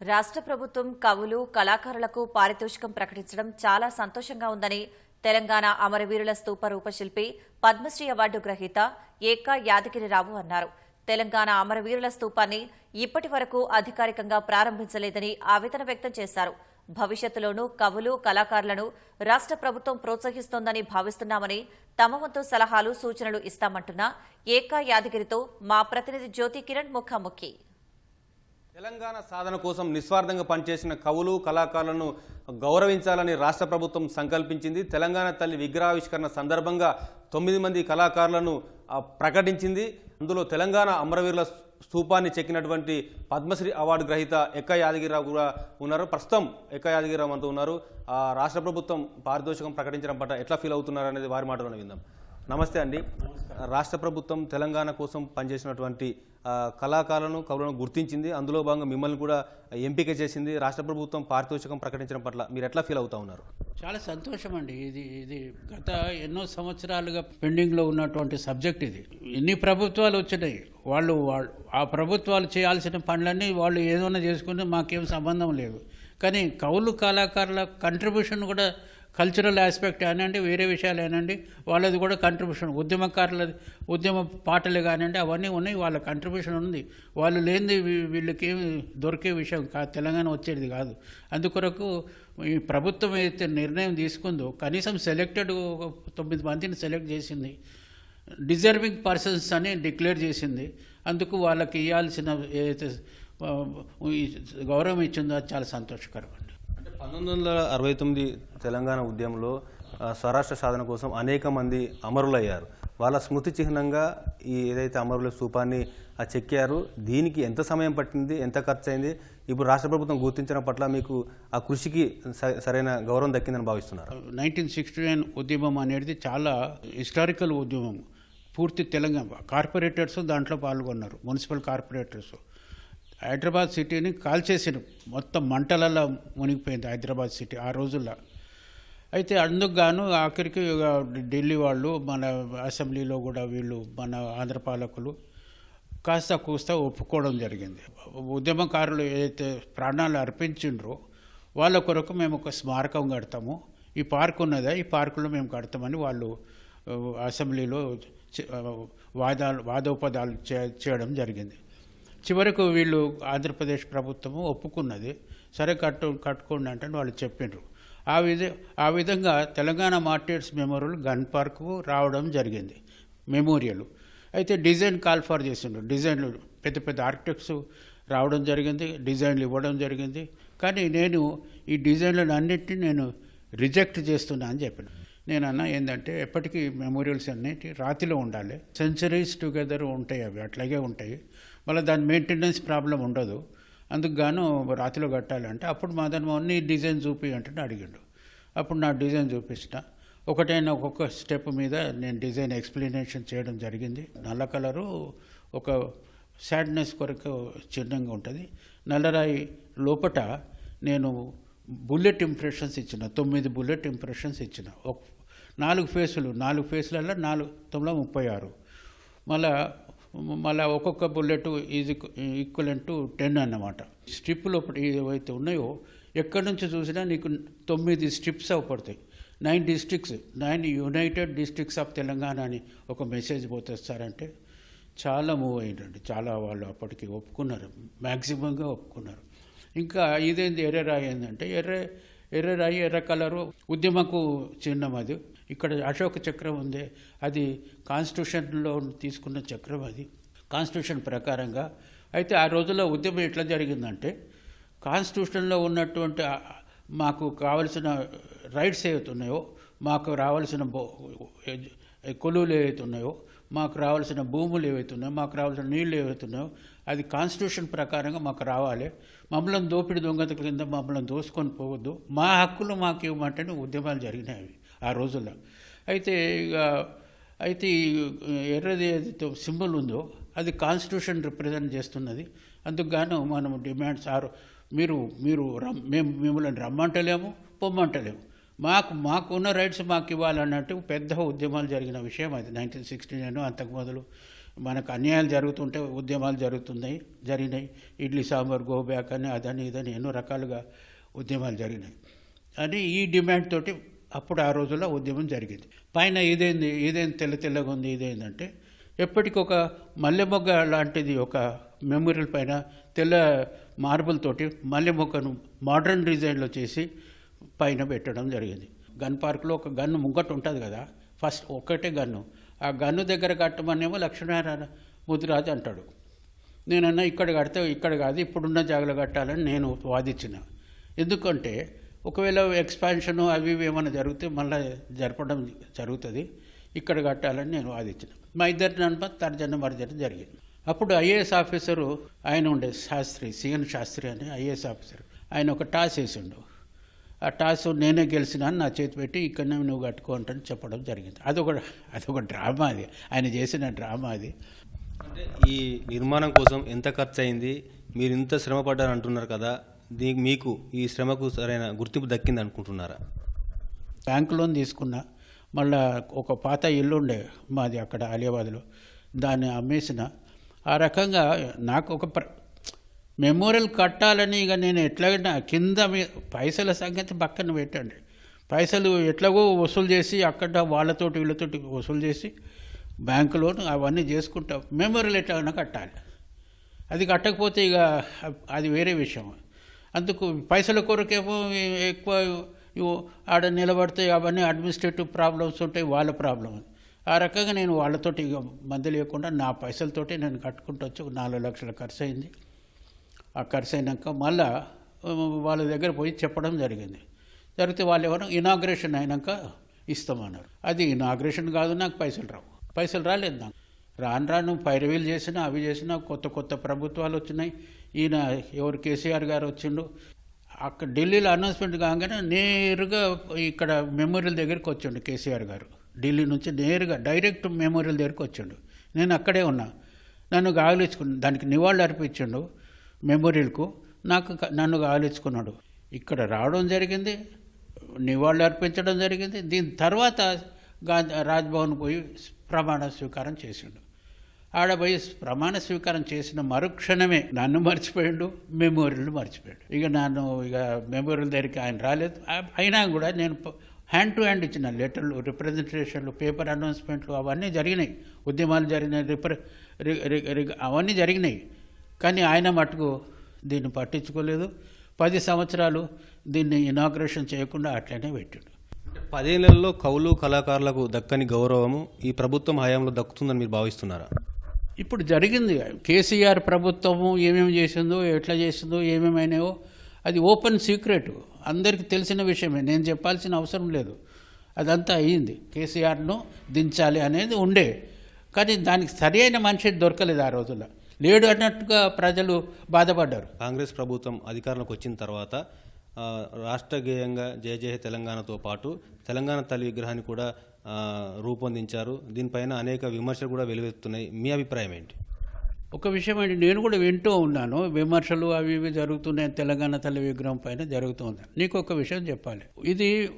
రాష్ట్ర ప్రభుత్వం కవులు కళాకారులకు పారితోషికం ప్రకటించడం చాలా సంతోషంగా ఉందని తెలంగాణ అమరవీరుల స్తూప రూపశిల్పి పద్మశ్రీ అవార్డు గ్రహీత ఏకా యాదగిరిరావు అన్నారు. తెలంగాణ అమరవీరుల స్తూపాన్ని ఇప్పటి వరకు అధికారికంగా ప్రారంభించలేదని ఆవేదన వ్యక్తం చేశారు. భవిష్యత్తులోనూ కవులు కళాకారులను రాష్ట్ర ప్రభుత్వం ప్రోత్సహిస్తోందని భావిస్తున్నామని తమ వంతు సలహాలు సూచనలు ఇస్తామంటున్న ఏకా యాదగిరితో మా ప్రతినిధి జ్యోతి కిరణ్ ముఖాముఖి. తెలంగాణ సాధన కోసం నిస్వార్థంగా పనిచేసిన కవులు కళాకారులను గౌరవించాలని రాష్ట్ర ప్రభుత్వం సంకల్పించింది. తెలంగాణ తల్లి విగ్రహావిష్కరణ సందర్భంగా తొమ్మిది మంది కళాకారులను ప్రకటించింది. అందులో తెలంగాణ అమరవీరుల స్థూపాన్ని చెక్కినటువంటి పద్మశ్రీ అవార్డు గ్రహీత ఎక్క యాదగిరిరావు కూడా ఉన్నారు. ప్రస్తుతం ఎక్క యాదగిరిరావు అంటూ ఉన్నారు. ఆ రాష్ట్ర ప్రభుత్వం పారితోషికం ప్రకటించడం పట్ల ఎట్లా ఫీల్ అవుతున్నారు అనేది వారి మాటలను విందాం. నమస్తే అండి. రాష్ట్ర ప్రభుత్వం తెలంగాణ కోసం పనిచేసినటువంటి కళాకారులను కవులను గుర్తించింది. అందులో భాగంగా మిమ్మల్ని కూడా ఎంపిక చేసింది రాష్ట్ర ప్రభుత్వం పారితోషికం ప్రకటించడం పట్ల మీరు ఎట్లా ఫీల్ అవుతా ఉన్నారు? చాలా సంతోషం అండి. ఇది ఇది గత ఎన్నో సంవత్సరాలుగా పెండింగ్లో ఉన్నటువంటి సబ్జెక్ట్ ఇది. ఎన్ని ప్రభుత్వాలు వచ్చినాయి? వాళ్ళు వాళ్ళు ఆ ప్రభుత్వాలు చేయాల్సిన పనులన్నీ వాళ్ళు ఏదైనా చేసుకుంటే మాకేం సంబంధం లేదు. కానీ కవులు కళాకారుల కంట్రిబ్యూషన్ కూడా కల్చరల్ ఆస్పెక్ట్ అనండి వేరే విషయాలు ఏనండి వాళ్ళది కూడా కంట్రిబ్యూషన్ ఉద్యమకారుల ఉద్యమ పాటలు కానివ్వండి అవన్నీ ఉన్నాయి వాళ్ళ కంట్రిబ్యూషన్ ఉంది. వాళ్ళు లేనిది వీళ్ళకి దొరికే విషయం కాదు తెలంగాణ వచ్చేది కాదు. అందుకొరకు ఈ ప్రభుత్వం అయితే నిర్ణయం తీసుకుందో కనీసం సెలెక్టెడ్ ఒక తొమ్మిది మందిని సెలెక్ట్ చేసింది. డిజర్వింగ్ పర్సన్స్ అని డిక్లేర్ చేసింది. అందుకు వాళ్ళకి ఇవ్వాల్సిన ఏదైతే గౌరవం ఇచ్చిందో అది చాలా సంతోషకరం పంతొమ్మిది వందల అరవై తొమ్మిది తెలంగాణ ఉద్యమంలో స్వరాష్ట్ర సాధన కోసం అనేక మంది అమరులయ్యారు. వాళ్ళ స్మృతి చిహ్నంగా ఈ ఏదైతే అమరుల స్థూపాన్ని ఆ చెక్కారు దీనికి ఎంత సమయం పట్టింది ఎంత ఖర్చు అయింది ఇప్పుడు రాష్ట్ర ప్రభుత్వం గుర్తించడం పట్ల మీకు ఆ కృషికి స- సరైన గౌరవం దక్కిందని భావిస్తున్నారు. నైన్టీన్ సిక్స్టీ నైన్ ఉద్యమం అనేది చాలా హిస్టారికల్ ఉద్యమం. పూర్తి తెలంగాణ కార్పొరేటర్స్ దాంట్లో పాల్గొన్నారు మున్సిపల్ కార్పొరేటర్స్. హైదరాబాద్ సిటీని కాల్చేసిన మొత్తం మంటలలో మునిగిపోయింది హైదరాబాద్ సిటీ ఆ రోజుల్లో. అయితే అందుకు గాను ఆఖరికి ఢిల్లీ వాళ్ళు మన అసెంబ్లీలో కూడా వీళ్ళు మన ఆంధ్ర పాలకులు కాస్త కూస్త ఒప్పుకోవడం జరిగింది. ఉద్యమకారులు ఏదైతే ప్రాణాలు అర్పించిండ్రో వాళ్ళ కొరకు మేము ఒక స్మారకం కడతాము. ఈ పార్క్ ఉన్నదా? ఈ పార్కులో మేము కడతామని వాళ్ళు అసెంబ్లీలో వాదాలు వాదోపదాలు చే- చేయడం జరిగింది. చివరకు వీళ్ళు ఆంధ్రప్రదేశ్ ప్రభుత్వము ఒప్పుకున్నది. సరే కట్టు కట్టుకోండి అంటే వాళ్ళు చెప్పిండ్రు ఆ విధ ఆ విధంగా Telangana martyrs memorial gun park రావడం జరిగింది. మెమోరియల్. అయితే డిజైన్ కాల్ ఫర్ చేసిండ్రు. డిజైన్లు పెద్ద పెద్ద ఆర్కిటెక్ట్స్ రావడం జరిగింది డిజైన్లు ఇవ్వడం జరిగింది. కానీ నేను ఈ డిజైన్లను అన్నింటినీ నేను రిజెక్ట్ చేస్తున్నా అని చెప్పాను. నేను అన్న ఏంటంటే ఎప్పటికీ మెమోరియల్స్ అన్నిటి రాతిలో ఉండాలి. సెంచరీస్ టుగెదర్ ఉంటాయి అవి అట్లాగే ఉంటాయి. మళ్ళీ దాని మెయింటెనెన్స్ ప్రాబ్లం ఉండదు. అందుకు గాను రాతిలో కట్టాలంటే అప్పుడు మా దాని అన్ని డిజైన్ చూపి అంటే అడిగిండు. అప్పుడు నా డిజైన్ చూపించిన ఒకటైనా ఒక్కొక్క స్టెప్ మీద నేను డిజైన్ ఎక్స్ప్లెనేషన్ చేయడం జరిగింది. నల్ల కలరు ఒక సాడ్నెస్ కొరకు చిహ్నంగా ఉంటుంది. నల్లరాయి లోపట నేను బుల్లెట్ ఇంప్రెషన్స్ ఇచ్చిన తొమ్మిది బుల్లెట్ ఇంప్రెషన్స్ ఇచ్చిన. నాలుగు ఫేసులు నాలుగు ఫేసులలో నాలుగు తొమ్మిది ముప్పై ఆరు. మళ్ళా మళ్ళీ ఒక్కొక్క bullet is equivalent to ten అన్నమాట. స్ట్రిప్లు ఏవైతే ఉన్నాయో ఎక్కడి నుంచి చూసినా నీకు తొమ్మిది strips అవపడతాయి. Nine districts nine united districts of Telangana అని ఒక మెసేజ్ పోతేస్తారంటే చాలా మూవ్ అయ్యిందండి చాలా వాళ్ళు అప్పటికి ఒప్పుకున్నారు. మ్యాక్సిమంగా ఒప్పుకున్నారు. ఇంకా ఇదేంది ఎర్రరాయి ఏంటంటే ఎర్ర ఎర్రరాయి ఎర్ర కలరు ఉద్యమకు చిహ్నం అది. ఇక్కడ అశోక చక్రం ఉంది. అది కాన్స్టిట్యూషన్లో తీసుకున్న చక్రం అది. కాన్స్టిట్యూషన్ ప్రకారంగా. అయితే ఆ రోజుల్లో ఉద్యమం ఎట్లా జరిగిందంటే కాన్స్టిట్యూషన్లో ఉన్నటువంటి మాకు కావలసిన రైట్స్ ఏవైతే ఉన్నాయో మాకు రావాల్సిన బో- కొలువులు ఏవైతే ఉన్నాయో మాకు రావాల్సిన భూములు ఏవైతే ఉన్నాయో మాకు రావాల్సిన నీళ్ళు ఏవైతే ఉన్నాయో అది కాన్స్టిట్యూషన్ ప్రకారంగా మాకు రావాలి. మమ్మల్ని దోపిడి దొంగతల కింద మమ్మల్ని దోసుకొని పోవద్దు. మా హక్కులు మాకు ఇవ్వమంటేనే ఉద్యమాలు జరిగినాయి ఆ రోజుల్లో. అయితే ఇక అయితే ఈ ఎర్రది ఏదైతే సింబల్ ఉందో అది కాన్స్టిట్యూషన్ రిప్రజెంట్ చేస్తున్నది. అందుకు మనం డిమాండ్స్ ఆరు మీరు మీరు రమ్ మేము మిమ్మల్ని రమ్మంటలేము పొమ్మంటలేము. మాకు మాకున్న రైట్స్ మాకు ఇవ్వాలన్నట్టు పెద్ద ఉద్యమాలు జరిగిన విషయం అది. నైన్టీన్ సిక్స్టీ నైన్ అంతకు మొదలు మనకు అన్యాయాలు జరుగుతుంటే ఉద్యమాలు జరుగుతున్నాయి జరిగినాయి. ఇడ్లీ సాంబార్ గో బ్యాక్ అని అదని ఇదని ఎన్నో రకాలుగా ఉద్యమాలు జరిగినాయి. అని ఈ డిమాండ్ తోటి అప్పుడు ఆ రోజుల్లో ఉద్యమం జరిగింది. పైన ఇదేంది ఇదేంది తెల్ల తెల్లగా ఉంది ఇదేందంటే ఎప్పటికొక మల్లె మొగ్గ లాంటిది ఒక మెమోరియల్ పైన తెల్ల మార్బుల్ తోటి మల్లె మొగ్గను మోడర్న్ డిజైన్లో చేసి పైన పెట్టడం జరిగింది. గన్ పార్క్లో ఒక గన్ను ముంగట ఉంటుంది కదా ఫస్ట్ ఒక్కటే గన్ను. ఆ గన్ను దగ్గర కట్టమనేమో లక్ష్మీనారాయణ ముదిరాజు అంటాడు. నేనన్నా ఇక్కడ కడితే ఇక్కడ కాదు ఇప్పుడున్న జాగలో కట్టాలని నేను వాదించిన. ఎందుకంటే ఒకవేళ ఎక్స్పాన్షన్ అవి ఇవి ఏమైనా జరిగితే మళ్ళీ జరపడం జరుగుతుంది. ఇక్కడ కట్టాలని నేను వాదించిన మా ఇద్దరి నన్మ తర్జన మర్జన జరిగింది. అప్పుడు ఐఏఎస్ ఆఫీసరు ఆయన ఉండే శాస్త్రి సిఎన్ శాస్త్రి అని ఐఏఎస్ ఆఫీసర్ ఆయన ఒక టాస్ వేసిండు. ఆ టాస్ నేనే గెలిచినాను నా చేతి పెట్టి ఇక్కడనే నువ్వు కట్టుకో అంటని చెప్పడం జరిగింది. అదొక అదొక డ్రామా అది. ఆయన చేసిన డ్రామా అది. అంటే ఈ నిర్మాణం కోసం ఎంత ఖర్చు అయింది మీరు ఇంత శ్రమ పడ్డారు అంటున్నారు కదా. దీ మీకు ఈ శ్రమకు సరైన గుర్తింపు దక్కింది అనుకుంటున్నారా? బ్యాంక్ లోన్ తీసుకున్నా మళ్ళా ఒక పాత ఇల్లు ఉండే మాది అక్కడ ఆలియాబాద్లో దాన్ని అమ్మేసిన. ఆ రకంగా నాకు ఒక ప్ర మెమోరియల్ కట్టాలని ఇక నేను ఎట్లాగైనా కింద పైసల సంగతి పక్కన పెట్టండి. పైసలు ఎట్లాగో వసూలు చేసి అక్కడ వాళ్ళతోటి వీళ్ళతోటి వసూలు చేసి బ్యాంకు లోన్ అవన్నీ చేసుకుంటాం. మెమోరియల్ ఎట్లాగైనా కట్టాలి. అది కట్టకపోతే ఇక అది వేరే విషయం. అందుకు పైసల కొరకేమో ఎక్కువ ఆడ నిలబడితే అవన్నీ అడ్మినిస్ట్రేటివ్ ప్రాబ్లమ్స్ ఉంటాయి వాళ్ళ ప్రాబ్లం ఆ రకంగా నేను వాళ్ళతోటి ఇక మంది లేకుండా నా పైసలతోటి నేను కట్టుకుంటూ వచ్చి నాలుగు లక్షల ఖర్చు అయింది ఆ ఖర్చు అయినాక మళ్ళా వాళ్ళ దగ్గర పోయి చెప్పడం జరిగింది. జరిగితే వాళ్ళు ఎవరు? ఇనాగ్రేషన్ అయినాక ఇస్తామన్నారు. అది ఇనాగ్రేషన్ కాదు నాకు పైసలు రావు. పైసలు రాలేదు నాకు. రాను రాను పైరవీలు చేసినా అవి చేసినా కొత్త కొత్త ప్రభుత్వాలు వచ్చినాయి. ఈయన ఎవరు కేసీఆర్ గారు వచ్చిండు. అక్కడ ఢిల్లీలో అనౌన్స్మెంట్ కాగానే నేరుగా ఇక్కడ మెమోరియల్ దగ్గరికి వచ్చిండు కేసీఆర్ గారు. ఢిల్లీ నుంచి నేరుగా డైరెక్ట్ మెమోరియల్ దగ్గరికి వచ్చిండు. నేను అక్కడే ఉన్నా. నన్ను గాలించుకున్నాను దానికి నివాళులు అర్పించిండు మెమోరియల్కు నాకు నన్ను గాలించుకున్నాడు ఇక్కడ రావడం జరిగింది నివాళులు అర్పించడం జరిగింది. దీని తర్వాత గాంధీ రాజ్భవన్ పోయి ప్రమాణ స్వీకారం చేసిండు. ఆడ పోయి ప్రమాణ స్వీకారం చేసిన మరుక్షణమే నన్ను మర్చిపోయిండు మెమోరీలు మర్చిపోయాడు. ఇక నన్ను ఇక మెమోరియల్ దగ్గరికి ఆయన రాలేదు. అయినా కూడా నేను హ్యాండ్ టు హ్యాండ్ ఇచ్చిన లెటర్లు రిప్రజెంటేషన్లు పేపర్ అనౌన్స్మెంట్లు అవన్నీ జరిగినాయి. ఉద్యమాలు జరిగినాయి రిప్ర రి- అవన్నీ జరిగినాయి. కానీ ఆయన మటుకు దీన్ని పట్టించుకోలేదు. పది సంవత్సరాలు దీన్ని ఇనాగ్రేషన్ చేయకుండా అట్లనే పెట్టాడు. పదేళ్ళలో కవులు కళాకారులకు దక్కని గౌరవము ఈ ప్రభుత్వం హయాంలో దక్కుతుందని మీరు భావిస్తున్నారా? ఇప్పుడు జరిగింది కేసీఆర్ ప్రభుత్వము ఏమేమి చేసిందో ఎట్లా చేసిందో ఏమేమైనాయో అది ఓపెన్ సీక్రెట్. అందరికీ తెలిసిన విషయమే. నేను చెప్పాల్సిన అవసరం లేదు. అదంతా అయ్యింది కేసీఆర్ను దించాలి అనేది ఉండే. కానీ దానికి సరైన మనిషి దొరకలేదు ఆ రోజుల్లో. లేడు అన్నట్టుగా ప్రజలు బాధపడ్డారు. కాంగ్రెస్ ప్రభుత్వం అధికారంలోకి వచ్చిన తర్వాత రాష్ట్ర గేయంగా జయ జయ తెలంగాణతో పాటు తెలంగాణ తల్లి విగ్రహాన్ని కూడా రూపొందించారు. దీనిపైన అనేక విమర్శలు కూడా వెలువెత్తున్నాయి మీ అభిప్రాయం ఏంటి? ఒక విషయం ఏంటి నేను కూడా వింటూ ఉన్నాను. విమర్శలు అవి ఇవి జరుగుతున్నాయి. తెలంగాణ తల్లి విగ్రహం పైన జరుగుతుంది. నీకు ఒక విషయం చెప్పాలి. ఇది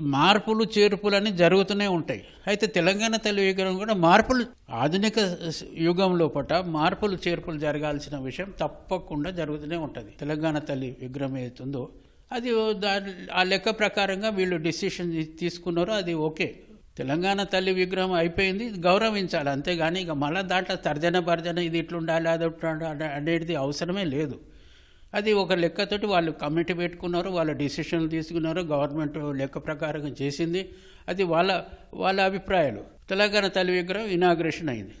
మార్పులు చేర్పులన్నీ జరుగుతూనే ఉంటాయి. అయితే తెలంగాణ తల్లి విగ్రహం కూడా మార్పులు ఆధునిక యుగంలో యుగం మార్పులు చేర్పులు జరగాల్సిన విషయం తప్పకుండా జరుగుతూనే ఉంటుంది. తెలంగాణ తల్లి విగ్రహం ఏదైతుందో అది దాని ఆ లెక్క ప్రకారంగా వీళ్ళు డిసిషన్ తీసుకున్నారు అది ఓకే. తెలంగాణ తల్లి విగ్రహం అయిపోయింది గౌరవించాలి. అంతేగాని ఇక మళ్ళీ దాంట్లో తర్జన భర్జన ఇది ఇట్లుండాలి అది అనేది అవసరమే లేదు. అది ఒక లెక్కతోటి వాళ్ళు కమిటీ పెట్టుకున్నారు వాళ్ళ డిసిషన్లు తీసుకున్నారు గవర్నమెంట్ లెక్క ప్రకారం చేసింది. అది వాళ్ళ వాళ్ళ అభిప్రాయాలు. తెలంగాణ తల్లి విగ్రహం ఇనాగ్రేషన్ అయింది.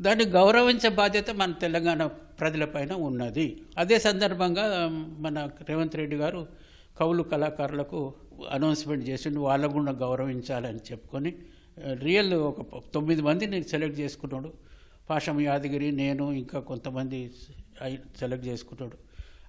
దాన్ని గౌరవించే బాధ్యత మన తెలంగాణ ప్రజలపైన ఉన్నది. అదే సందర్భంగా మన రేవంత్ రెడ్డి గారు కవులు కళాకారులకు అనౌన్స్మెంట్ చేసిండు. వాళ్ళకు కూడా గౌరవించాలని చెప్పుకొని రియల్ ఒక తొమ్మిది మందిని సెలెక్ట్ చేసుకున్నాడు. పాషం యాదగిరి నేను ఇంకా కొంతమంది సెలెక్ట్ చేసుకున్నాడు.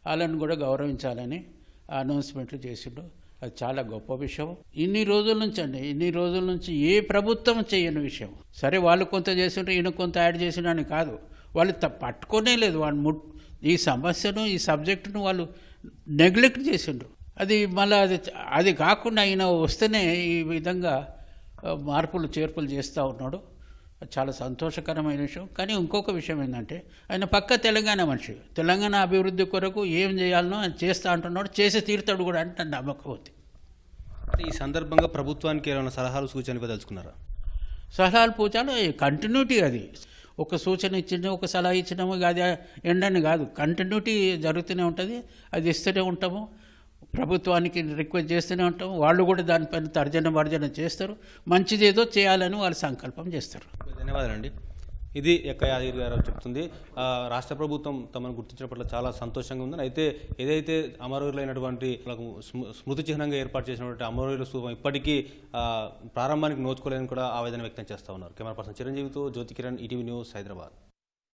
వాళ్ళని కూడా గౌరవించాలని అనౌన్స్మెంట్లు చేసిండు. అది చాలా గొప్ప విషయం. ఇన్ని రోజుల నుంచి అండి ఇన్ని రోజుల నుంచి ఏ ప్రభుత్వం చేయని విషయం. సరే వాళ్ళు కొంత చేసిండ్రు ఈయన కొంత యాడ్ చేసిండ్రు కాదు. వాళ్ళు పట్టుకోనే లేదు. వాళ్ళు ఈ సమస్యను ఈ సబ్జెక్టును వాళ్ళు నెగ్లెక్ట్ చేసిండ్రు. అది మళ్ళీ అది అది కాకుండా ఆయన వస్తేనే ఈ విధంగా మార్పులు చేర్పులు చేస్తూ ఉన్నాడు. చాలా సంతోషకరమైన విషయం. కానీ ఇంకొక విషయం ఏంటంటే ఆయన పక్క తెలంగాణ మనిషి. తెలంగాణ అభివృద్ధి కొరకు ఏం చేయాలనో ఆయన చేస్తా అంటున్నాడు చేసి తీరుతాడు కూడా అంటే నమ్మకం ఉంది. ఈ సందర్భంగా ప్రభుత్వానికి ఏమైనా సలహాలు సూచనలు ఇవ్వదలుచుకున్నారా సలహాలు పూచాలు కంటిన్యూటీ అది. ఒక సూచన ఇచ్చిన ఒక సలహా ఇచ్చినాము అది ఎండని కాదు. కంటిన్యూటీ జరుగుతూనే ఉంటుంది అది ఇస్తూనే ఉంటాము. ప్రభుత్వానికి రిక్వెస్ట్ చేస్తూనే ఉంటాం. వాళ్ళు కూడా దానిపైన తర్జన భర్జన చేస్తారు. మంచిది ఏదో చేయాలని వాళ్ళు సంకల్పం చేస్తారు. ధన్యవాదాలండి. ఇది ఎక్క యాదగిరి గారు చెప్తుంది. రాష్ట్ర ప్రభుత్వం తమను గుర్తించడం పట్ల చాలా సంతోషంగా ఉందని. అయితే ఏదైతే అమరవీరులైనటువంటి వాళ్ళకు స్మృతి చిహ్నంగా ఏర్పాటు చేసినటువంటి అమరవీరుల స్థూపం ఇప్పటికీ ప్రారంభానికి నోచుకోలేదని కూడా ఆవేదన వ్యక్తం చేస్తూ ఉన్నారు. కెమెరా పర్సన్ చిరంజీవితో జ్యోతి కిరణ్ ఈటీవీ న్యూస్ హైదరాబాద్.